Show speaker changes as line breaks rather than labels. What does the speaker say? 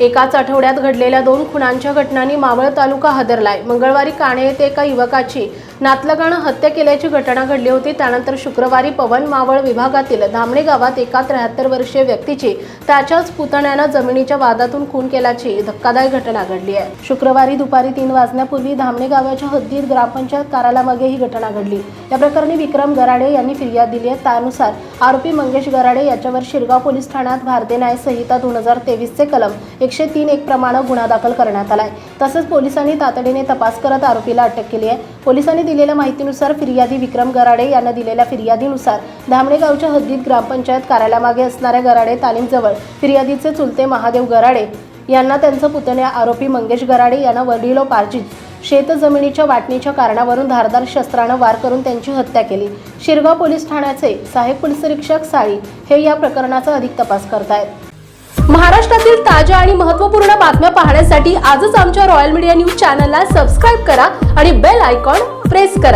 एकाच आठवड्यात घडलेल्या दोन खुनांच्या घटनांनी मावळ तालुका हदरलाय. मंगळवारी काणे येथे एका युवकाची नातलगानं हत्या केल्याची घटना घडली होती. त्यानंतर शुक्रवारी पवन मावळ विभागातील धामणे गावात एका त्र्याहत्तर वर्षीय व्यक्तीची त्याच्याच पुतण्यानं जमिनीच्या वादातून खून केल्याची धक्कादायक घटना घडली आहे. शुक्रवारी दुपारी तीन वाजण्यापूर्वी धामणे गावाच्या हद्दीत ग्रामपंचायत कार्यालयामागे ही घटना घडली. या प्रकरणी विक्रम गराडे यांनी फिर्याद दिली आहे. त्यानुसार आरोपी मंगेश गराडे याच्यावर शिरगाव पोलीस ठाण्यात भारतीय न्याय संहिता दोन हजार तेवीसचे कलम एकशे तीन एक प्रमाणे गुन्हा दाखल करण्यात आला आहे तसंच पोलिसांनी तातडीने तपास करत आरोपीला अटक केली आहे. पोलिसांनी दिलेल्या माहितीनुसार फिर्यादी विक्रम गराडे यांना दिलेल्या फिर्यादीनुसार धामणे गावच्या हद्दीत ग्रामपंचायत कार्यालयामागे असणाऱ्या गराडे तालीमजवळ फिर्यादीचे चुलते महादेव गराडे यांना त्यांचं पुतण्या आरोपी मंगेश गराडे यांना वडिलोपार्जित शेत जमिनीच्या वाटणीच्या कारणावरून धारदार शस्त्रानं वार करून त्यांची हत्या केली. शिरगाव पोलीस ठाण्याचे साहेब पोलीस निरीक्षक साळी हे या प्रकरणाचा अधिक तपास करतायत. महाराष्ट्रातील ताज्या आणि महत्त्वपूर्ण बातम्या पाहण्यासाठी आजच आमच्या रॉयल मीडिया न्यूज चॅनलला सबस्क्राईब करा आणि बेल आयकॉन प्रेस करा.